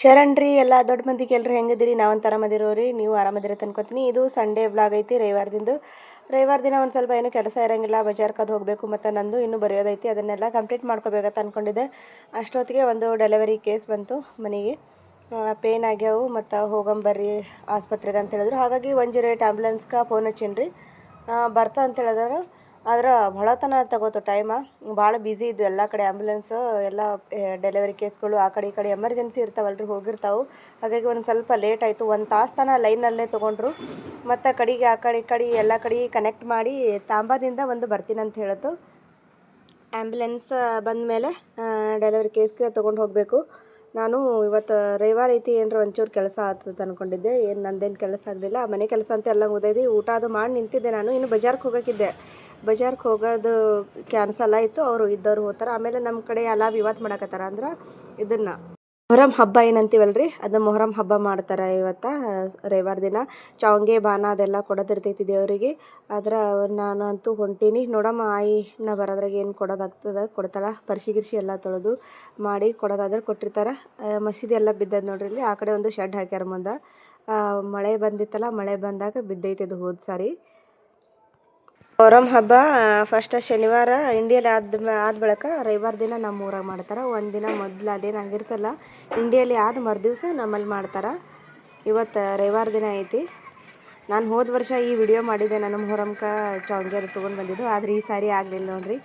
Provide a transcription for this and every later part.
ಶರಣ್ರಿ ಎಲ್ಲ ದೊಡ್ಡ ಮಂದಿಗೆ ಎಲ್ಲರೂ ಹೆಂಗಿದ್ದೀರಿ? ನಾವಂತ ಆರಾಮದಿರೋರಿ ನೀವು ಆರಾಮದಿರ ತನ್ಕೊತೀನಿ ಇದು ಸಂಡೇ ವ್ಲಾಗ್ ಐತಿ ರವಿವಾರದಿಂದು. ರವಿವಾರ ದಿನ ಒಂದು ಸ್ವಲ್ಪ ಏನು ಕೆಲಸ ಇರೋಂಗಿಲ್ಲ. ಬಜಾರ್ ಕದ್ದು ಹೋಗಬೇಕು ಮತ್ತು ನಂದು ಇನ್ನೂ ಬರೆಯೋದೈತಿ. ಅದನ್ನೆಲ್ಲ ಕಂಪ್ಲೀಟ್ ಮಾಡ್ಕೋಬೇಕಂತ ಅಂದ್ಕೊಂಡಿದ್ದೆ ಅಷ್ಟೊತ್ತಿಗೆ ಒಂದು ಡೆಲಿವರಿ ಕೇಸ್ ಬಂತು ಮನೆಗೆ. ಪೇನ್ ಆಗ್ಯಾವು ಮತ್ತು ಹೋಗಂಬರ್ರಿ ಆಸ್ಪತ್ರೆಗೆ ಅಂತ ಹೇಳಿದ್ರು. ಹಾಗಾಗಿ ಒನ್ ಜೀರೋ ಏಟ್ ಆ್ಯಂಬುಲೆನ್ಸ್ಗೆ ಫೋನ್ ಹಚ್ಚೀನಿ ಬರ್ತಾ ಅಂತ ಹೇಳಿದ್ರು. ಆದ್ರೆ ಭಾಳತನ ತಗೋತು ಟೈಮ ಭಾಳ ಬ್ಯುಸಿ ಇದ್ವು ಎಲ್ಲ ಕಡೆ ಆ್ಯಂಬುಲೆನ್ಸ್ ಎಲ್ಲ ಡೆಲಿವರಿ ಕೇಸ್ಗಳು ಆ ಕಡೆ ಈ ಕಡೆ ಎಮರ್ಜೆನ್ಸಿ ಇರ್ತಾವಲ್ರಿ, ಹೋಗಿರ್ತಾವೆ. ಹಾಗಾಗಿ ಒಂದು ಸ್ವಲ್ಪ ಲೇಟ್ ಆಯಿತು. ಒಂದು ತಾಸು ತನಕ ಲೈನಲ್ಲೇ ತೊಗೊಂಡ್ರು. ಮತ್ತು ಕಡೆಗೆ ಆ ಕಡೆ ಕಡೆ ಎಲ್ಲ ಕಡೆ ಕನೆಕ್ಟ್ ಮಾಡಿ ತಾಂಬಾದಿಂದ ಒಂದು ಬರ್ತೀನಿ ಅಂತ ಹೇಳಿತು. ಆ್ಯಂಬುಲೆನ್ಸ್ ಬಂದ ಮೇಲೆ ಡೆಲಿವರಿ ಕೇಸ್ಗೆ ತೊಗೊಂಡು ಹೋಗಬೇಕು. ನಾನು ಇವತ್ತು ರವಿವಾರ ಐತಿ ಏನರ ಒಂಚೂರು ಕೆಲಸ ಆಗ್ತದೆ ಅಂದ್ಕೊಂಡಿದ್ದೆ ಏನು ನಂದೇನು ಕೆಲಸ ಆಗಲಿಲ್ಲ. ಮನೆ ಕೆಲಸ ಅಂತ ಎಲ್ಲ ಮುಗ್ದೈತಿ. ಊಟ ಅದು ಮಾಡಿ ನಿಂತಿದ್ದೆ ನಾನು. ಇನ್ನು ಬಜಾರ್ಗೆ ಹೋಗೋಕ್ಕಿದ್ದೆ ಬಜಾರ್ಗೆ ಹೋಗೋದು ಕ್ಯಾನ್ಸಲ್ ಆಯಿತು. ಅವರು ಇದ್ದವ್ರು ಹೋಗ್ತಾರೆ. ಆಮೇಲೆ ನಮ್ಮ ಕಡೆ ಎಲ್ಲ ವಿವಾದ ಮಾಡಕತ್ತಾರ ಅಂದ್ರೆ ಇದನ್ನು. ಮೊಹರಂ ಹಬ್ಬ ಏನಂತೀವಲ್ರಿ? ಅದು ಮೊಹರಂ ಹಬ್ಬ ಮಾಡ್ತಾರೆ ಇವತ್ತು, ರವಿವಾರ ದಿನ. ಚಾವಂಗೆ ಬಾನ ಅದೆಲ್ಲ ಕೊಡೋದಿರ್ತೈತಿ ದೇವರಿಗೆ. ಆದ್ರೆ ನಾನು ಅಂತೂ ಹೊಂಟೀನಿ. ನೋಡಮ್ಮ ಆಯಿ ನಾ ಬರೋದ್ರಾಗ ಏನು ಕೊಡೋದಾಗ್ತದೆ? ಕೊಡ್ತಾಳೆ. ಪರ್ಶಿ ಗಿರ್ಶಿ ಎಲ್ಲ ತೊಳೆದು ಮಾಡಿ ಕೊಡೋದಾದ್ರೆ ಕೊಟ್ಟಿರ್ತಾರೆ. ಮಸೀದಿ ಎಲ್ಲ ಬಿದ್ದದ ನೋಡ್ರಿ ಇಲ್ಲಿ. ಆ ಕಡೆ ಒಂದು ಶೆಡ್ ಹಾಕ್ಯಾರ ಮುಂದೆ. ಮಳೆ ಬಂದಿತ್ತಲ್ಲ, ಮಳೆ ಬಂದಾಗ ಬಿದ್ದೈತೆ ಅದು ಹೋದ ಸಾರಿ. ಮೊಹರಂ ಹಬ್ಬ ಫಸ್ಟ್ ಶನಿವಾರ ಇಂಡಿಯಲ್ಲಿ ಆದ ಆದ ಬಳಿಕ ರವಿವಾರ ದಿನ ನಮ್ಮ ಊರಾಗ ಮಾಡ್ತಾರೆ. ಒಂದಿನ ಮೊದಲು ಅದೇನು ಆಗಿರ್ತಲ್ಲ, ಇಂಡಿಯಲ್ಲಿ ಆದ ಮರುದಿವ್ಸ ನಮ್ಮಲ್ಲಿ ಮಾಡ್ತಾರೆ. ಇವತ್ತು ರವಿವಾರ ದಿನ ಐತಿ. ನಾನು ಹೋದ ವರ್ಷ ಈ ವಿಡಿಯೋ ಮಾಡಿದ್ದೆ ನಾನು ಮೊಹರಂಕ ಚಾವಂಗಿಯರು ತೊಗೊಂಡು ಬಂದಿದ್ದು. ಆದರೆ ಈ ಸಾರಿ ಆಗಲಿಲ್ಲ ನೋಡ್ರಿ.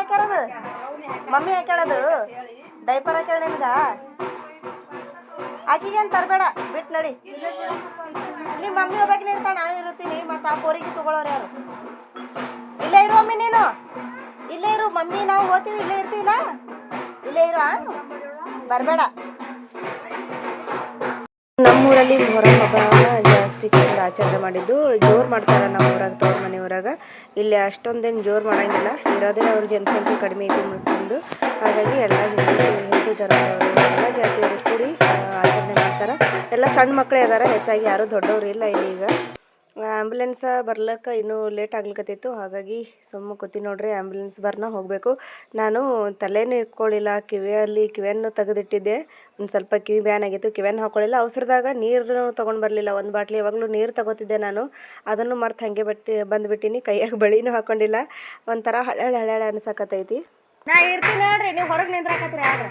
ಹಾಕ್ಯಾರದು? ಮಮ್ಮಿ ಹಾಕ್ಯಾಳದು? ಡೈಪರ್ ಹಾಕ್ಯಾಳ ನಿಮ್ಗ ಆಕಿಗೇನು ತರಬೇಡ, ಬಿಟ್ ನಡಿ. ನಿಮ್ಮ ಮಮ್ಮಿ ಒಬ್ಬಾಕಿನ ಇರ್ತಾಳೆ ನಾನು ಇರುತ್ತೀನಿ, ಮತ್ತು ಆ ಪೋರಿಗೆ ತಗೊಳ್ಳೋರು ಯಾರು? ಇಲ್ಲೇ ಇರು ಮಮ್ಮಿ ನೀನು. ಇಲ್ಲೇ ಇರು ಮಮ್ಮಿ, ನಾವು ಹೋಗ್ತೀವಿ ಇಲ್ಲೇ ಇರ್ತೀಲ್ಲ ಇಲ್ಲೇ ಇರು? ಬರಬೇಡ. ನಮ್ಮೂರಲ್ಲಿ ಮೊಹರಂ ಹಬ್ಬ ಆಚರಣೆ ಮಾಡಿದ್ದು. ಜೋರು ಮಾಡ್ತಾರೆ ನಮ್ಮ ಊರಾಗ, ತವ್ರ ಊರಾಗ. ಇಲ್ಲಿ ಅಷ್ಟೊಂದೇನು ಜೋರು ಮಾಡಂಗಿಲ್ಲ. ಇರೋದೇ ಅವ್ರ ಜನಸಂಖ್ಯೆ ಕಡಿಮೆ ಐತಿ ಮುಸ್ಲಿಮ್ದು. ಹಾಗಾಗಿ ಎಲ್ಲ ಹಿಂದೂ ಧರ್ಮದವರು ಎಲ್ಲ ಜಾತಿಯವರು ಕೂಡಿ ಆಚರಣೆ ಮಾಡ್ತಾರೆ. ಎಲ್ಲ ಸಣ್ಣ ಮಕ್ಕಳೇ ಇದ್ದಾರೆ ಹೆಚ್ಚಾಗಿ ಯಾರೂ ದೊಡ್ಡವರು ಇಲ್ಲ ಇಲ್ಲಿ ಈಗ. ಆ್ಯಂಬುಲೆನ್ಸ್ ಬರ್ಲಕ್ಕ ಇನ್ನೂ ಲೇಟ್ ಆಗ್ಲಿಕತ್ತಿತ್ತು ಹಾಗಾಗಿ ಸುಮ್ಮ ಕೂತಿ ನೋಡ್ರಿ ಆ್ಯಂಬುಲೆನ್ಸ್ ಬರ್ನ ಹೋಗಬೇಕು. ನಾನು ತಲೆನೂ ಇಟ್ಕೊಳ್ಳಿಲ್ಲ ಕಿವಿಯಲ್ಲಿ ಕಿವಿಯನ್ನು ತೆಗೆದಿಟ್ಟಿದ್ದೆ. ಒಂದು ಸ್ವಲ್ಪ ಕಿವಿ ಬ್ಯಾನ್ ಆಗಿತ್ತು, ಕಿವಿಯನ್ನು ಹಾಕೊಳ್ಳಿಲ್ಲ. ಅವಸರದಾಗ ನೀರು ತೊಗೊಂಡು ಬರಲಿಲ್ಲ. ಒಂದು ಬಾಟ್ಲಿ ಯಾವಾಗಲೂ ನೀರು ತಗೋತಿದ್ದೆ ನಾನು. ಅದನ್ನು ಮರ್ತು ಹಾಗೆ ಬಟ್ಟಿ, ಬಂದುಬಿಟ್ಟಿನಿ. ಕೈಯಾಗ ಬಳಿನೂ ಹಾಕೊಂಡಿಲ್ಲ. ಒಂಥರ ಹಳೆ ಹಳೆ ಹಳೆ ಅನ್ಸಕತ್ತೈತಿ. ನಾ ಇರ್ತೀನಿ ನೋಡ್ರಿ, ನೀವು ಹೊರಗೆ ನಿಂದ್ರಾಕತ್ರಿ ಆದ್ರೆ.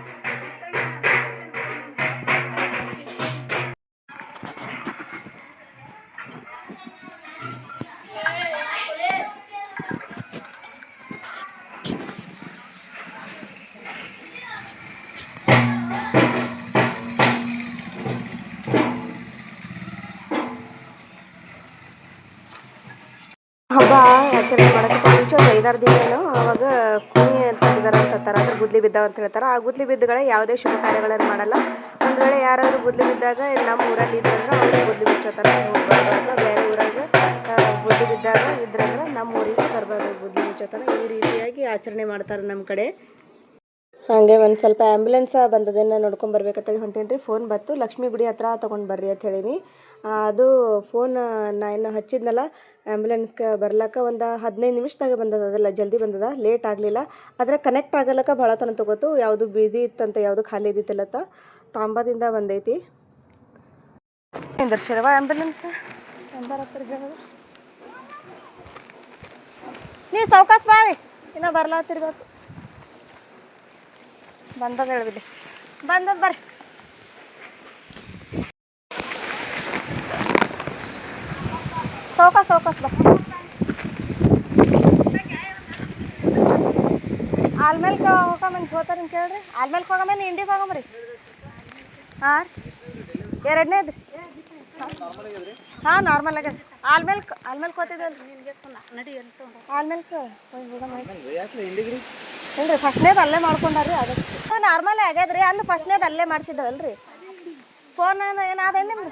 ಆಚರಣೆ ಮಾಡೋಕ್ಕೆ ಮುಂಚೆ ಒಂದು ಐದಾರು ದಿನ ಏನೋ ಅವಾಗ ಕುಣಿ ಅಂತ ಹೇಳ್ತಾರೆ. ಅಂದ್ರೆ ಗುದ್ಲಿ ಬಿದ್ದಾವ ಅಂತ ಹೇಳ್ತಾರೆ. ಆ ಗುದ್ಲಿ ಬಿದ್ದಗಳೇ ಯಾವುದೇ ಶುಭ ಕಾರ್ಯಗಳನ್ನು ಮಾಡಲ್ಲ. ಒಂದು ವೇಳೆ ಯಾರಾದರೂ ಗುದ್ಲಿ ಬಿದ್ದಾಗ ನಮ್ಮ ಊರಲ್ಲಿ ಇದ್ರಂದ್ರೆ ಅವ್ರಿಗೆ ಗುದ್ಲಿ ಬಿಚ್ಚೋತಾರೆ ಬೇರೆ ಊರಾಗ ಗುದ್ಲಿ ಬಿದ್ದಾಗ ಇದ್ರಂದ್ರೆ ನಮ್ಮ ಊರಿಗೆ ಬರ್ಬಾರ್ದು ಗುದ್ಲಿ ಬಿಚ್ಚೋತಾರೆ ಈ ರೀತಿಯಾಗಿ ಆಚರಣೆ ಮಾಡ್ತಾರೆ ನಮ್ಮ ಕಡೆ. ಹಾಗೆ ಒಂದು ಸ್ವಲ್ಪ ಆ್ಯಂಬುಲೆನ್ಸ್ ಬಂದದನ್ನು ನೋಡ್ಕೊಂಡು ಬರ್ಬೇಕಂತ ಹೊಂಟೇನಿ ರೀ ಫೋನ್ ಬತ್ತು ಲಕ್ಷ್ಮಿ ಗುಡಿ ಹತ್ರ ತೊಗೊಂಡು ಬರ್ರಿ ಅಂತ ಹೇಳೀನಿ. ಅದು ಫೋನ್ ನಾನು ಹಚ್ಚಿದ್ನಲ್ಲ ಆ್ಯಂಬುಲೆನ್ಸ್ಗೆ ಬರ್ಲಕ್ಕ ಒಂದು ಹದಿನೈದು ನಿಮಿಷದಾಗ ಬಂದದ, ಅದೆಲ್ಲ ಜಲ್ದಿ ಬಂದದ ಲೇಟ್ ಆಗಲಿಲ್ಲ. ಆದರೆ ಕನೆಕ್ಟ್ ಆಗಲಕ್ಕ ಭಾಳ ತನ ತೊಗೋತು. ಯಾವುದು ಬ್ಯುಸಿ ಇತ್ತಂತ, ಯಾವುದು ಖಾಲಿ ಇದ್ದಿತ್ತಲ್ಲತ್ತ ತಾಂಬದಿಂದ ಬಂದೈತಿ. ದರ್ಶನವ ಆ್ಯಂಬುಲೆನ್ಸ್ ನೀವು ಸೌಕಾಸ್ ಬಾವಿ ಇನ್ನೂ ಬರ್ಲಾತಿರ್ಬೇಕು. ಬಂದದ ಹೇಳಿಬಿಡಿ ಬಂದದ ಬರ್ರಿ. ಸೋಕಸ್, ಸೌಕಾಸ್ ಬರ್ ಆಲ್ಮೇಲ್ಕ ಹೋಗಮೇನ್ ಹೋತಾರ ಕೇಳ್ರಿ ಆಲ್ಮೇಲ್ಕ ಹೋಗಮೇನ್ ಇಂಡಿಗೆ ಹೋಗಮ್ರಿ ಹಾಂ ಎರಡನೇದು. ಹಾಂ ನಾರ್ಮಲ್ ಆಗ್ಯದ ಆಲ್ಮೇಲೆ ಆಲ್ಮೇಲೆ ಕೋತಿದ್ದಲ್ಲ ನಿನ್ಗೆ ನಡಿ ಅಂತ ಆಲ್ಮೇಲೆ ಇಲ್ರಿ ಫಸ್ಟ್ನೇದು ಅಲ್ಲೇ ಮಾಡ್ಕೊಂಡಾರ್ರಿ ಅದಕ್ಕೆ. ನಾರ್ಮಲ್ ಆಗ್ಯದ್ರಿ ಅಲ್ಲಿ ಫಸ್ಟ್ನೇದು ಅಲ್ಲೇ ಮಾಡಿಸಿದ್ದವಲ್ರಿ. ಫೋನ್ ಏನಾದೇನು ನಿಮ್ದು?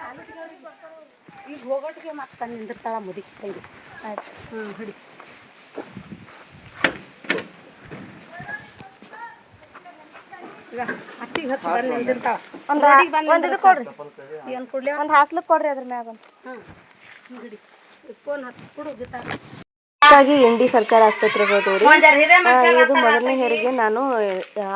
ಈಗ ಹೋಗೋಟಿಗೆ ಮತ್ತೆ ನಿಂದಿರ್ತಾಳ ಮುದಿ. ತಂಗಿ ಆಯ್ತು. ಹ್ಞೂ ಹಿಡಿ. ಒಂದು ಕೊಡ್ರಿ. ಏನು ಕೊಡ್ಲಿ? ಒಂದು ಹಾಸ್ಲಕ್ಕೆ ಕೊಡ್ರಿ ಅದ್ರ ಮ್ಯಾಗ ಒಂದು. ಫೋನ್ ಹಾಗಾಗಿ ಇಂಡಿ ಸರ್ಕಾರ ಆಸ್ಪತ್ರೆಗೆ ಹೋದವ್ರಿ. ಇದು ಮೊದಲನೇ ಹೆರಿಗೆ ನಾನು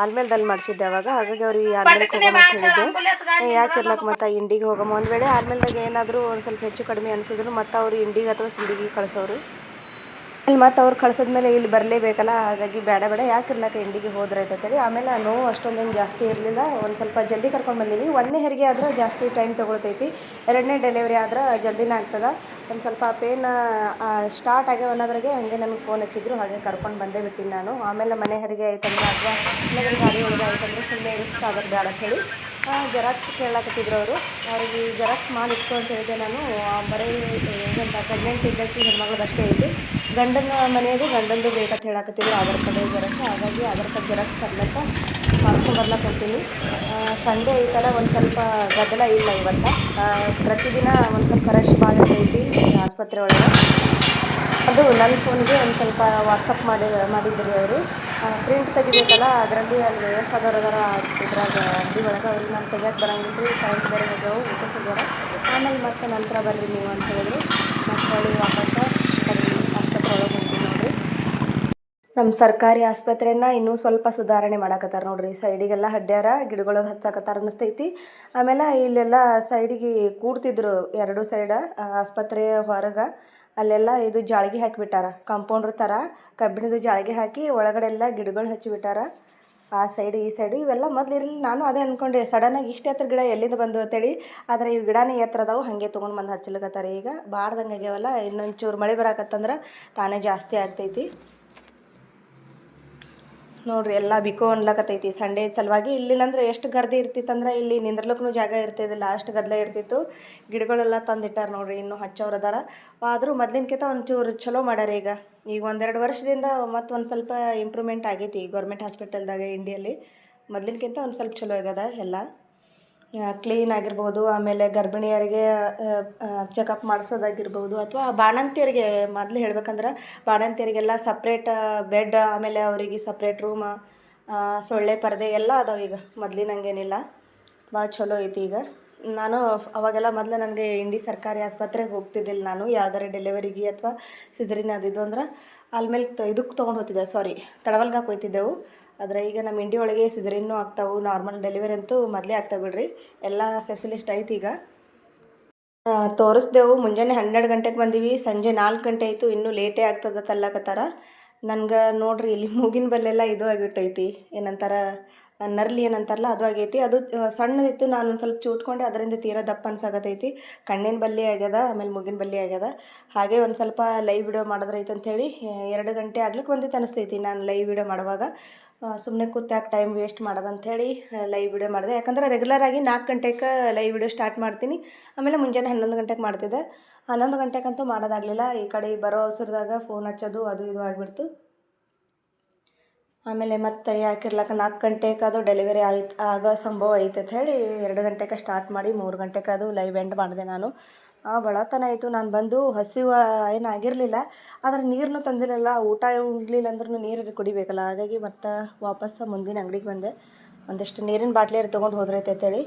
ಆಲ್ಮೇಲ್ದಲ್ಲಿ ಮಾಡಿಸಿದ್ದೆ ಅವಾಗ. ಹಾಗಾಗಿ ಅವ್ರಿಗೆ ಆಲ್ಮೇಲ್ಗೆ ಹೋಗಮ್ಮ ಅಂತ ಹೇಳಿದ್ದೆ ಯಾಕೆ ಇರ್ಲಕ್ಕೆ ಮತ್ತೆ ಇಂಡಿಗೆ ಹೋಗಮ್ಮ? ಒಂದ್ ವೇಳೆ ಆಲ್ಮೇಲ್ದಾಗ ಏನಾದರೂ ಒಂದು ಸ್ವಲ್ಪ ಹೆಚ್ಚು ಕಡಿಮೆ ಅನಿಸಿದ್ರು ಮತ್ತೆ ಅವ್ರು ಇಂಡಿಗೆ ಅಥವಾ ಸಿಂಡಿಗೆ ಕಳ್ಸೋರು. ಇಲ್ಲಿ ಮತ್ತೆ ಅವ್ರು ಕಳ್ಸಿದ್ಮೇಲೆ ಇಲ್ಲಿ ಬರಲೇಬೇಕಲ್ಲ, ಹಾಗಾಗಿ ಬೇಡ ಬೇಡ. ಯಾಕೆ ಇರ್ಲಾಕ ಇಂಡಿಗೆ ಹೋದ್ರೆ ಅಂತೇಳಿ. ಆಮೇಲೆ ನೋವು ಅಷ್ಟೊಂದೇನು ಜಾಸ್ತಿ ಇರಲಿಲ್ಲ. ಒಂದು ಸ್ವಲ್ಪ ಜಲ್ದಿ ಕರ್ಕೊಂಡು ಬಂದೀನಿ. ಒಂದನೇ ಹೆರಿಗೆ ಆದ್ರೆ ಜಾಸ್ತಿ ಟೈಮ್ ತೊಗೊಳ್ತೈತಿ. ಎರಡನೇ ಡೆಲಿವರಿ ಆದ್ರೆ ಜಲ್ದಿನೇ ಆಗ್ತದೆ. ಒಂದು ಸ್ವಲ್ಪ ಪೇನ್ ಸ್ಟಾರ್ಟ್ ಆಗ್ಯಾವ ಅನ್ನೋದ್ರಾಗೆ ಹಾಗೆ ನನಗೆ ಫೋನ್ ಹಚ್ಚಿದ್ರು. ಹಾಗೆ ಕರ್ಕೊಂಡು ಬಂದೇ ಬಿಟ್ಟಿನಿ ನಾನು. ಆಮೇಲೆ ಮನೆ ಹೆರಿಗೆ ಆಯ್ತಂದ್ರೆ ಅಥವಾ ಗಾಡಿ ಒಳಗೆ ಆಯ್ತಂದ್ರೆ ಸುಮ್ಮನೆ ರಿಸ್ಕ್ ಆಗೋದು ಬೇಡ ಹೇಳಿ. ಜೆರಾಕ್ಸ್ ಕೇಳಕತ್ತಿದ್ರು ಅವರು. ಅವ್ರಿಗೆ ಜೆರಾಕ್ಸ್ ಮಾಡಿ ಇಟ್ಕೊ ಅಂತ ಹೇಳಿದೆ ನಾನು. ಬರೀ, ಏನಂತ ಪ್ರೆಗ್ನೆಂಟ್ ಇದ್ದಕ್ಕೆ ಹೆಣ್ಮಗಳದ್ದು ಅಷ್ಟೇ ಐತಿ. ಗಂಡನ ಮನೆಯದು ಗಂಡಂದು ಬೇಕಂತ ಹೇಳಕತ್ತಿದ್ರು ಆಧಾರ್ ಕಾರ್ಡ್ ಜೆರಾಕ್ಸ್. ಹಾಗಾಗಿ ಆಧಾರ್ ಕಾರ್ಡ್ ಜೆರಾಕ್ಸ್ ತರ್ಲಕ್ಕ ಮಾಡ್ಕೊಂಡು ಬರ್ಲಕ್ಕೆ ಹೊಂಟೀನಿ ಸಂಡೇ ಐತಲ್ಲ ಒಂದು ಸ್ವಲ್ಪ ಗದ್ದಲ ಇಲ್ಲ ಇವತ್ತು. ಪ್ರತಿದಿನ ಒಂದು ಸ್ವಲ್ಪ ರಶ್ ಭಾಳ ಐತಿ ಆಸ್ಪತ್ರೆ ಒಳಗೆ. ಅದು ನನ್ನ ಫೋನ್ಗೆ ಒಂದು ಸ್ವಲ್ಪ ವಾಟ್ಸಪ್ ಮಾಡಿ, ಮಾಡಿದ್ರು ಅವರು. ಪ್ರಿಂಟ್ ತೆಗಿಬೇಕಲ್ಲ, ಅದರಲ್ಲಿ ಅಲ್ಲಿ ವಯಸ್ಸಾದವ್ರು ಅದಾರ ಇದ್ರಾಗ ಅಂಗಡಿ ಒಳಗೆ ಅವ್ರಿಗೆ ನಾನು ತೆಗಿಯಕ್ಕೆ ಬರಂಗಿಲ್ಲ ರೀ ಕರೆಂಟ್ ಬೇರೆ ಹೋಗ್ಯಾವು, ಊಟಕ್ಕೆ ಹೋಗ್ಯಾರ. ಆಮೇಲೆ ಮತ್ತೆ ನಂತರ ಬರ್ರಿ ನೀವು ಅಂತ ಹೇಳಿದ್ರು. ಮತ್ತೆ ಅವಳಿಗೆ ವಾಪಸ್ ಅಲ್ಲಿ ಆಸ್ಪತ್ರೆ ಒಳಗೆ ಹೊಂಟೀನಿ ನೋಡ್ರಿ ನಮ್ಮ ಸರ್ಕಾರಿ ಆಸ್ಪತ್ರೆನ ಇನ್ನೂ ಸ್ವಲ್ಪ ಸುಧಾರಣೆ ಮಾಡಾಕತ್ತಾರ ನೋಡ್ರಿ. ಸೈಡಿಗೆಲ್ಲ ಹಡ್ಡ್ಯಾರ ಗಿಡಗಳು ಹಚ್ಚಾಕತ್ತಾರ ಅನಿಸ್ತೈತಿ ಆಮೇಲೆ ಇಲ್ಲೆಲ್ಲ ಸೈಡಿಗೆ ಕೂಡ್ತಿದ್ರು ಎರಡು ಸೈಡ ಆಸ್ಪತ್ರೆ ಹೊರಗೆ. ಅಲ್ಲೆಲ್ಲ ಇದು ಜಾಳ್ಗೆ ಹಾಕಿಬಿಟ್ಟಾರ, ಕಾಂಪೌಂಡ್ರ್ ಥರ. ಕಬ್ಬಿಣದ ಜಾಳ್ಗೆ ಹಾಕಿ ಒಳಗಡೆ ಎಲ್ಲ ಗಿಡಗಳು ಹಚ್ಚಿಬಿಟ್ಟಾರ. ಆ ಸೈಡು, ಈ ಸೈಡು ಇವೆಲ್ಲ ಮೊದಲು ಇರಲಿಲ್ಲ. ನಾನು ಅದೇ ಅಂದ್ಕೊಂಡೆ ಸಡನ್ನಾಗಿ ಇಷ್ಟು ಎತ್ತರ ಗಿಡ ಎಲ್ಲಿಂದ ಬಂದು ಅಂತೇಳಿ. ಆದರೆ ಇವು ಗಿಡನೇ ಎತ್ತರ ಅದಾವು, ಹಾಗೆ ತೊಗೊಂಡು ಬಂದು ಹಚ್ಚಲಿಕತ್ತಾರೆ. ಈಗ ಬಾಡ್ದಂಗೆ ಆಗ್ಯಾವಲ್ಲ ಇನ್ನೊಂದು ಚೂರು ಮಳೆ ಬರಾಕತ್ತಂದ್ರೆ ತಾನೇ ಜಾಸ್ತಿ ಆಗ್ತೈತಿ. ನೋಡ್ರಿ ಎಲ್ಲ ಬಿಕೋ ಅನ್ಲಕತ್ತೈತಿ. ಸಂಡೇ ಸಲುವಾಗಿ ಇಲ್ಲಿಲ್ಲಂದ್ರೆ ಎಷ್ಟು ಗರ್ದಿ ಇರ್ತಿತ್ತಂದ್ರೆ ಇಲ್ಲಿ ನಿಂದ್ರಲಕ್ಕೂ ಜಾಗ ಇರ್ತಿದ್ದಿಲ್ಲ. ಅಷ್ಟು ಗದ್ದಲ ಇರ್ತಿತ್ತು. ಗಿಡಗಳೆಲ್ಲ ತಂದಿಟ್ಟಾರ ನೋಡ್ರಿ, ಇನ್ನೂ ಹಚ್ಚೋರು ಅದಾರ. ಆದರೂ ಮೊದ್ಲಿನ್ಕಿಂತ ಒಂಚೂರು ಚಲೋ ಮಾಡ್ಯಾರ ಈಗ. ಈಗ ಒಂದೆರಡು ವರ್ಷದಿಂದ ಮತ್ತು ಒಂದು ಸ್ವಲ್ಪ ಇಂಪ್ರೂವ್ಮೆಂಟ್ ಆಗೈತಿ ಗೌರ್ಮೆಂಟ್ ಹಾಸ್ಪಿಟಲ್ದಾಗ ಇಂಡಿಯಲ್ಲಿ ಮೊದ್ಲಿನ್ಕಿಂತ ಒಂದು ಸ್ವಲ್ಪ ಚಲೋ ಆಗ್ಯದ ಎಲ್ಲ. ಕ್ಲೀನ್ ಆಗಿರ್ಬೋದು, ಆಮೇಲೆ ಗರ್ಭಿಣಿಯರಿಗೆ ಚೆಕಪ್ ಮಾಡಿಸೋದಾಗಿರ್ಬೋದು, ಅಥವಾ ಬಾಣಂತಿಯರಿಗೆ ಮೊದಲು ಹೇಳ್ಬೇಕಂದ್ರೆ ಬಾಣಂತಿಯರಿಗೆಲ್ಲ ಸಪ್ರೇಟ್ ಬೆಡ್ ಆಮೇಲೆ ಅವರಿಗೆ ಸಪ್ರೇಟ್ ರೂಮ್ ಸೊಳ್ಳೆ ಪರದೆ ಎಲ್ಲ ಅದಾವೆ ಈಗ, ಮೊದಲಿನಂಗೇನಿಲ್ಲ. ಭಾಳ ಚಲೋ ಐತಿ ಈಗ. ನಾನು ಅವಾಗೆಲ್ಲ ಮೊದಲು ನನಗೆ ಇಂಡಿ ಸರ್ಕಾರಿ ಆಸ್ಪತ್ರೆಗೆ ಹೋಗ್ತಿದ್ದಿಲ್ಲ ನಾನು, ಯಾವ್ದಾರ ಡೆಲಿವರಿಗೆ ಅಥವಾ ಸಿಜರಿನ ಅದಿದ್ದು ಅಂದ್ರೆ ಆಲ್ಮೇಲೆ ಇದಕ್ಕೆ ತೊಗೊಂಡು ಹೋಗ್ತಿದ್ದೆ ಸಾರಿ ತಡವಲ್ಗಾಕ್ ಹೋಗ್ತಿದ್ದೆವು ಆದರೆ ಈಗ ನಮ್ಮ ಇಂಡಿ ಒಳಗೆ ಸಿಜರಿನೂ ಆಗ್ತಾವೆ ನಾರ್ಮಲ್ ಡೆಲಿವರಿ ಅಂತೂ ಮೊದಲೇ ಆಗ್ತಾವೆ ಬಿಡ್ರಿ. ಎಲ್ಲ ಫೆಸಿಲಿಸ್ಟ್ ಐತಿ ಈಗ. ತೋರಿಸ್ದೆವು, ಮುಂಜಾನೆ ಹನ್ನೆರಡು ಗಂಟೆಗೆ ಬಂದೀವಿ, ಸಂಜೆ ನಾಲ್ಕು ಗಂಟೆ ಆಯಿತು, ಇನ್ನೂ ಲೇಟೇ ಆಗ್ತದೆ ತಲ್ಲಕತ್ತಾರ. ನನ್ಗೆ ನೋಡ್ರಿ, ಇಲ್ಲಿ ಮೂಗಿನ ಬಲ್ಲೆಲ್ಲ ಇದು ಆಗಿಬಿಟ್ಟೈತಿ. ಏನಂತಾರ, ನರ್ಲಿ ಏನಂತಾರಲ್ಲ, ಅದು ಆಗೈತಿ. ಅದು ಸಣ್ಣದಿತ್ತು ನಾನು ಒಂದು ಸ್ವಲ್ಪ ಚೂಟ್ಕೊಂಡೆ, ಅದರಿಂದ ತೀರ ದಪ್ಪ ಅನ್ಸಾಗತ್ತೈತಿ ಕಣ್ಣಿನ ಬಲ್ಲಿ ಆಗ್ಯದ, ಆಮೇಲೆ ಮೂಗಿನ ಬಲ್ಲಿ ಆಗ್ಯದ. ಹಾಗೆ ಒಂದು ಸ್ವಲ್ಪ ಲೈವ್ ವಿಡಿಯೋ ಮಾಡಿದ್ರೈತೆ ಅಂಥೇಳಿ ಎರಡು ಗಂಟೆ ಆಗ್ಲಿಕ್ಕೆ ಬಂದಿತ್ತು ಅನಿಸ್ತೈತಿ ನಾನು ಲೈವ್ ವಿಡಿಯೋ ಮಾಡುವಾಗ. ಸುಮ್ಮನೆ ಕೂತ್ಯಾಕೆ ಟೈಮ್ ವೇಸ್ಟ್ ಮಾಡೋದಂಥೇಳಿ ಲೈವ್ ವಿಡಿಯೋ ಮಾಡಿದೆ. ಯಾಕಂದ್ರೆ ರೆಗ್ಯುಲರ್ ಆಗಿ ನಾಲ್ಕು ಗಂಟೆಗೆ ಲೈವ್ ವಿಡಿಯೋ ಸ್ಟಾರ್ಟ್ ಮಾಡ್ತೀನಿ. ಆಮೇಲೆ ಮುಂಜಾನೆ ಹನ್ನೊಂದು ಗಂಟೆಗೆ ಮಾಡ್ತಿದ್ದೆ. ಹನ್ನೊಂದು ಗಂಟೆಗಂತೂ ಮಾಡೋದಾಗಲಿಲ್ಲ. ಈ ಕಡೆ ಬರೋ ಅವಸರದಾಗ ಫೋನ್ ಹಚ್ಚೋದು, ಅದು ಇದು ಆಗಿಬಿಡ್ತು. ಆಮೇಲೆ ಮತ್ತೆ ಯಾಕಿರ್ಲಕ್ಕ ನಾಲ್ಕು ಗಂಟೆಗೆ ಅದು ಡೆಲಿವರಿ ಆಯ್ತು, ಆಗೋ ಸಂಭವ ಐತೆ ಅಂತ ಹೇಳಿ ಎರಡು ಗಂಟೆಗೆ ಸ್ಟಾರ್ಟ್ ಮಾಡಿ ಮೂರು ಗಂಟೆಗೆ ಅದು ಲೈವ್ ಎಂಡ್ ಮಾಡಿದೆ ನಾನು. ಆ ಬಳತನ ಆಯಿತು. ನಾನು ಬಂದು ಹಸಿವು ಏನು ಆಗಿರಲಿಲ್ಲ. ಆದರೆ ನೀರನ್ನು ತಂದಿರಲಿಲ್ಲ. ಊಟ ಉಣ್ಲಿಲ್ಲ ಅಂದ್ರೂ ನೀರು ಕುಡಿಬೇಕಲ್ಲ. ಹಾಗಾಗಿ ಮತ್ತೆ ವಾಪಸ್ ಮುಂದಿನ ಅಂಗಡಿಗೆ ಬಂದೆ. ಒಂದಿಷ್ಟು ನೀರಿನ ಬಾಟ್ಲಿ ತೊಗೊಂಡು ಹೋದ್ರೈತೆ ಅಂತೇಳಿ.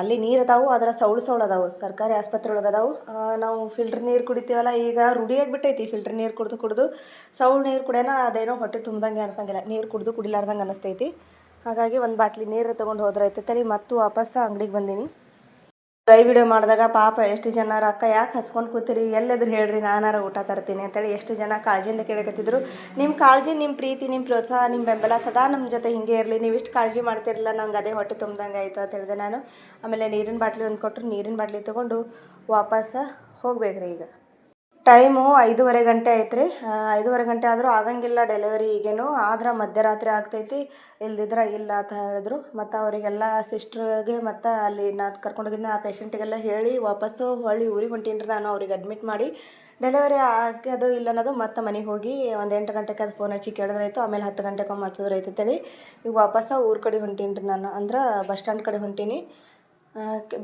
ಅಲ್ಲಿ ನೀರು ಅದಾವು ಅದರ ಸೌಳು ಸೌಳು ಅದಾವು. ಸರ್ಕಾರಿ ಆಸ್ಪತ್ರೆ ಒಳಗೆ ಅದಾವು ನಾವು ಫಿಲ್ಟ್ರ್ ನೀರು ಕುಡಿತೀವಲ್ಲ, ಈಗ ರೂಢಿಯಾಗಿಬಿಟ್ಟೈತಿ ಫಿಲ್ಟ್ರ್ ನೀರು ಕುಡಿದು ಕುಡ್ದು. ಸೌಳು ನೀರು ಕುಡಿಯೋಣ ಅದೇನೋ ಹೊಟ್ಟೆ ತುಂಬ್ದಂಗೆ ಅನ್ಸಂಗಿಲ್ಲ. ನೀರು ಕುಡ್ದು ಕುಡಿಲಾರ್ದಂಗೆ ಅನ್ನಿಸ್ತೈತಿ ಹಾಗಾಗಿ ಒಂದು ಬಾಟ್ಲಿ ನೀರು ತೊಗೊಂಡು ಹೋದ್ರೈತೆ ತಲೆ ಮತ್ತು ವಾಪಸ್ಸು ಅಂಗಡಿಗೆ ಬಂದೀನಿ. ಲೈವ್ ವಿಡಿಯೋ ಮಾಡಿದಾಗ ಪಾಪ ಎಷ್ಟು ಜನ ರೊಕ್ಕ ಯಾಕೆ ಹಸ್ಕೊಂಡು ಕೂತಿರಿ? ಎಲ್ಲೆದ್ರು ಹೇಳ್ರಿ? ನಾನಾರ ಊಟ ತರ್ತೀನಿ ಅಂತೇಳಿ ಎಷ್ಟು ಜನ ಕಾಳಜಿಯಿಂದ ಕೇಳಕತ್ತಿದ್ರು. ನಿಮ್ಮ ಕಾಳಜಿ ನಿಮ್ಮ ಪ್ರೀತಿ ನಿಮ್ಮ ಪ್ರೋತ್ಸಾಹ ನಿಮ್ಮ ಬೆಂಬಲ ಸದಾ ನಮ್ಮ ಜೊತೆ ಹಿಂಗೆ ಇರಲಿ. ನೀವು ಇಷ್ಟು ಕಾಳಜಿ ಮಾಡ್ತಿರಲಿಲ್ಲ, ನಂಗೆ ಅದೇ ಹೊಟ್ಟೆ ತುಂಬ್ದಂಗೆ ಆಯಿತು ಅಂತ ಹೇಳಿದೆ ನಾನು. ಆಮೇಲೆ ನೀರಿನ ಬಾಟ್ಲಿ ಒಂದು ಕೊಟ್ಟರು ನೀರಿನ ಬಾಟ್ಲಿ ತೊಗೊಂಡು ವಾಪಸ್ ಹೋಗ್ಬೇಕ್ರಿ ಈಗ. ಟೈಮು ಐದೂವರೆ ಗಂಟೆ ಐತ್ರಿ. ರೀ ಐದೂವರೆ ಗಂಟೆ ಆದರೂ ಆಗಂಗಿಲ್ಲ ಡೆಲಿವರಿ ಈಗೇನು. ಆದ್ರೆ ಮಧ್ಯರಾತ್ರಿ ಆಗ್ತೈತಿ. ಇಲ್ದಿದ್ರೆ ಇಲ್ಲ ಅಂತ ಹೇಳಿದ್ರು. ಮತ್ತು ಅವರಿಗೆಲ್ಲ ಸಿಸ್ಟ್ರಿಗೆ ಮತ್ತು ಅಲ್ಲಿ ನಾ ಕರ್ಕೊಂಡೋಗಿದ್ನ ಆ ಪೇಷಂಟಿಗೆಲ್ಲ ಹೇಳಿ ವಾಪಸ್ಸು ಹೊಳ್ಳಿ ಊರಿಗೆ ಹೊಂಟೀನಿ ನಾನು. ಅವ್ರಿಗೆ ಅಡ್ಮಿಟ್ ಮಾಡಿ ಡೆಲಿವರಿ ಆಗ್ಯದು ಇಲ್ಲ ಅನ್ನೋದು ಮತ್ತೆ ಮನೆಗೆ ಹೋಗಿ ಒಂದು ಎಂಟು ಗಂಟೆಗೆ ಅದು ಫೋನ್ ಹಚ್ಚಿ ಕೇಳಿದ್ರಾಯ್ತು. ಆಮೇಲೆ ಹತ್ತು ಗಂಟೆಗೆ ಒಮ್ಮೆ ಅಂತೇಳಿ ಈಗ ವಾಪಸ್ಸು ಊರ ಕಡೆ ಹೊಂಟೀನಿ ನಾನು. ಅಂದ್ರೆ ಬಸ್ ಸ್ಟ್ಯಾಂಡ್ ಕಡೆ ಹೊಂಟೀನಿ.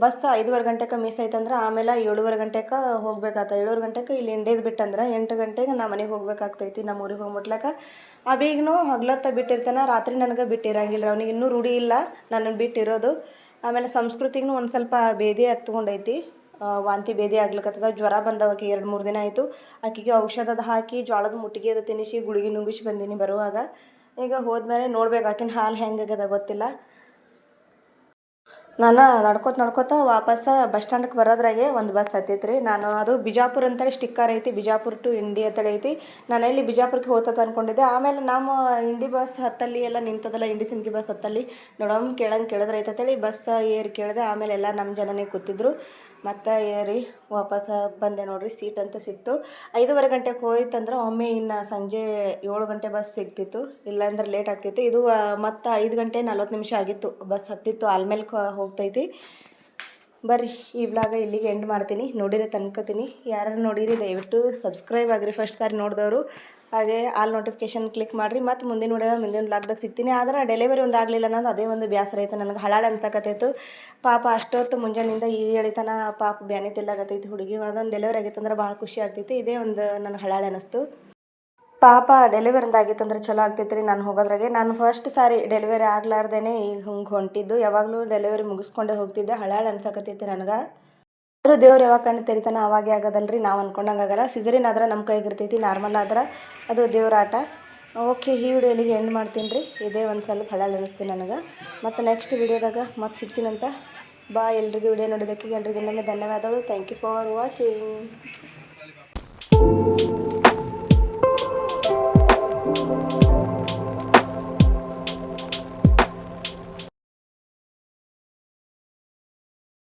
ಬಸ್ ಐದುವರೆ ಗಂಟೆಗೆ ಮಿಸ್ ಆಯ್ತಂದ್ರೆ ಆಮೇಲೆ ಏಳುವರೆ ಗಂಟೆಗೆ ಹೋಗ್ಬೇಕಾತ. ಏಳುವರೆ ಗಂಟೆಗೆ ಇಲ್ಲಿ ಇಂಡೇದು ಬಿಟ್ಟಂದ್ರೆ ಎಂಟು ಗಂಟೆಗೆ ನಾ ಮನೆಗೆ ಹೋಗ್ಬೇಕಾಗ್ತೈತಿ ನಮ್ಮ ಊರಿಗೆ ಹೋಗಿ ಆ ಬೀಗನು ಹಗ್ಲತ್ತ ಬಿಟ್ಟಿರ್ತಾನೆ, ರಾತ್ರಿ ನನಗೆ ಬಿಟ್ಟಿರಂಗಿಲ್ಲ ಅವ್ನಿಗೆ ಇನ್ನೂ ರೂಢಿ ಇಲ್ಲ ನನ್ನನ್ನು ಬಿಟ್ಟಿರೋದು. ಆಮೇಲೆ ಸಂಸ್ಕೃತಿಗೂ ಒಂದು ಸ್ವಲ್ಪ ಬೇದಿ ಹತ್ಕೊಂಡೈತಿ. ವಾಂತಿ ಬೇದಿ ಆಗ್ಲಿಕತ್ತದ. ಜ್ವರ ಬಂದವ ಆಕಿಗೆ ಎರಡು ಮೂರು ದಿನ ಆಯಿತು. ಆಕೆಗೆ ಔಷಧದ ಹಾಕಿ ಜ್ವಾಳದ ಮುಟ್ಟಿಗೆ ಅದು ತಿನ್ನಿಸಿ ಗುಳಿಗೆ ನುಂಗಿಸಿ ಬಂದೀನಿ ಬರುವಾಗ. ಈಗ ಹೋದ್ಮೇಲೆ ನೋಡ್ಬೇಕು ಆಕಿನ ಹಾಲು ಹೆಂಗಾಗ್ಯದ ಗೊತ್ತಿಲ್ಲ. ನಾನು ನಡ್ಕೋತ ನಡ್ಕೋತ ವಾಪಸ್ ಬಸ್ ಸ್ಟ್ಯಾಂಡ್ಗೆ ಬರೋದ್ರಾಗೆ ಒಂದು ಬಸ್ ಹತ್ತೈತೆ ರೀ ನಾನು ಅದು ಬಿಜಾಪುರ ಅಂತೇಳಿ ಸ್ಟಿಕ್ಕರ್ ಐತಿ, ಬಿಜಾಪುರ ಟು ಇಂಡಿ ಅಂತೇಳಿ ಐತಿ. ನಾನು ಇಲ್ಲಿ ಬಿಜಾಪುರಕ್ಕೆ ಹೋಗ್ತದ ಅಂದ್ಕೊಂಡಿದ್ದೆ ಆಮೇಲೆ ನಮ್ಮ ಇಂಡಿ ಬಸ್ ಹತ್ತಲ್ಲಿ ಎಲ್ಲ ನಿಂತದಲ್ಲ, ಇಂಡಿ ಸಿಂದಗಿ ಬಸ್ ಹತ್ತಲ್ಲಿ. ನೋಡಮ್ ಕೇಳಂಗೆ ಕೇಳಿದ್ರೆ ಐತಂತೇಳಿ ಬಸ್ ಏರಿ ಕೇಳಿದೆ, ಆಮೇಲೆ ಎಲ್ಲ ನಮ್ಮ ಜನನೇ ಕೂತಿದ್ರು. ಮತ್ತು ಏರಿ, ವಾಪಸ್ ಬಂದೆ ನೋಡಿರಿ ಸೀಟ್ ಅಂತೂ ಸಿಕ್ತು. ಐದೂವರೆ ಗಂಟೆಗೆ ಹೋಯ್ತಂದ್ರೆ ಒಮ್ಮೆ ಇನ್ನು ಸಂಜೆ ಏಳು ಗಂಟೆ ಬಸ್ ಸಿಗ್ತಿತ್ತು. ಇಲ್ಲಾಂದ್ರೆ ಲೇಟ್ ಆಗ್ತಿತ್ತು. ಇದು ಮತ್ತು ಐದು ಗಂಟೆ ನಲ್ವತ್ತು ನಿಮಿಷ ಆಗಿತ್ತು. ಬಸ್ ಹತ್ತಿತ್ತು ಆಲ್ಮೇಲೆ ಹೋಗ್ತೈತಿ. ಬರ್ರಿ, ಈ ವ್ಲಾಗ ಇಲ್ಲಿಗೆ ಎಂಡ್ ಮಾಡ್ತೀನಿ. ನೋಡಿರಿ ತನ್ಕೋತೀನಿ ಯಾರು ನೋಡಿರಿ, ದಯವಿಟ್ಟು ಸಬ್ಸ್ಕ್ರೈಬ್ ಆಗಿರಿ ಫಸ್ಟ್ ಸಾರಿ ನೋಡಿದವರು. ಹಾಗೆ ಆಲ್ ನೋಟಿಫಿಕೇಶನ್ ಕ್ಲಿಕ್ ಮಾಡಿರಿ. ಮತ್ತು ಮುಂದಿನ ವಿಡಿಯೋ ಮುಂದಿನ ಲಾಗ್ದಾಗ ಸಿಗ್ತೀನಿ. ಆದ್ರೆ ಡೆಲಿವರಿ ಒಂದು ಆಗಲಿಲ್ಲ ಅನ್ನೋದು ಅದೇ ಒಂದು ಬೇಸರ ಐತೆ ನನಗೆ ಹಳಾಳ ಅನ್ಸಕತ್ತೈತು. ಪಾಪ ಅಷ್ಟೊತ್ತು ಮುಂಜಾನಿಂದ ಈ ಹೇಳಿತನ ಪಾಪ ಬ್ಯಾನಿ ತಿಲ್ಲಾಗತ್ತೈತಿ ಹುಡುಗಿ. ಅದೊಂದು ಡೆಲಿವರಿ ಆಗೈತಂದ್ರೆ ಭಾಳ ಖುಷಿ ಆಗ್ತೈತಿ ಇದೇ ಒಂದು ನನಗೆ ಹಳಾಳ ಅನ್ನಿಸ್ತು ಪಾಪ ಡೆಲಿವರಿಂದ ಆಗಿತ್ತಂದ್ರೆ ಚಲೋ ಆಗ್ತೈತೆ ರೀ ನಾನು ಹೋಗೋದ್ರಾಗೆ. ನಾನು ಫಸ್ಟ್ ಸಾರಿ ಡೆಲಿವರಿ ಆಗ್ಲಾರ್ದೇ ಈಗ ಹಿಂಗೆ ಹೊಂಟಿದ್ದು. ಯಾವಾಗಲೂ ಡೆಲಿವರಿ ಮುಗಿಸ್ಕೊಂಡೇ ಹೋಗ್ತಿದ್ದೆ. ಹಳಾಳು ಅನ್ಸಕತ್ತೈತಿ ನನಗೆ. ಆದರೂ ದೇವ್ರು ಯಾವಾಗ ಕಣ್ಣು ತೆರಿತಾನೆ ಅವಾಗೇ ಆಗೋದಲ್ರಿ ನಾವು ಅನ್ಕೊಂಡಂಗೆ ಆಗಲ್ಲ. ಸಿಜರಿನ್ ಆದ್ರೆ ನಮ್ಮ ಕೈಗೆ ಇರ್ತೈತಿ, ನಾರ್ಮಲ್ ಆದ್ರೆ ಅದು ದೇವ್ರ ಆಟ. ಓಕೆ, ಈ ವಿಡಿಯೋ ಇಲ್ಲಿಗೆ ಎಂಡ್ ಮಾಡ್ತೀನಿ ರೀ ಇದೇ ಒಂದು ಸ್ವಲ್ಪ ಹಳಾಳು ಅನಿಸ್ತೀನಿ ನನಗೆ. ಮತ್ತು ನೆಕ್ಸ್ಟ್ ವಿಡಿಯೋದಾಗ ಮತ್ತೆ ಸಿಗ್ತೀನಂತ. ಬಾ ಎಲ್ರಿಗೂ ವಿಡಿಯೋ ನೋಡೋದಕ್ಕೆ ಎಲ್ರಿಗೂ ಇನ್ನೊಮ್ಮೆ ಧನ್ಯವಾದಗಳು. Thank you for watching